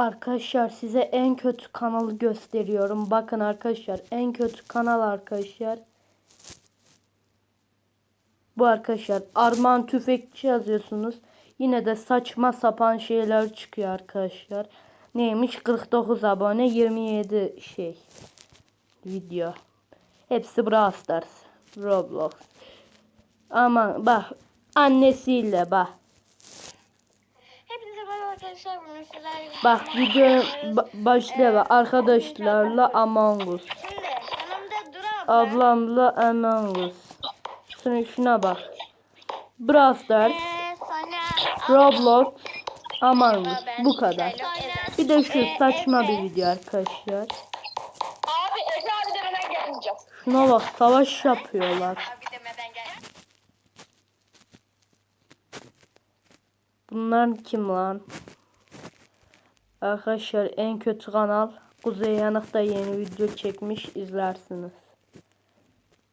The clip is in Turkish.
Arkadaşlar size en kötü kanalı gösteriyorum. Bakın arkadaşlar en kötü kanal arkadaşlar. Bu arkadaşlar Arman Tüfekçi yazıyorsunuz. Yine de saçma sapan şeyler çıkıyor arkadaşlar. Neymiş 49 abone 27 şey video. Hepsi Brawl Stars, Roblox. Ama bak annesiyle bak. Arkadaşlar. Sizlerle Bak video ba- başlıyor arkadaşlarla Among Us. Şimdi yanımda. Ablamla Among Us. Şuna, şuna bak. Brawl Stars, Ee, Roblox, Among Us. Bu kadar. Bir de şu Ee, saçma bir video arkadaşlar. Abi Efe abi demeden gelmeyeceğim. Şuna bak savaş yapıyorlar. Bunlar kim lan? Arkadaşlar en kötü kanal Kuzey Yanık da yeni video çekmiş izlersiniz.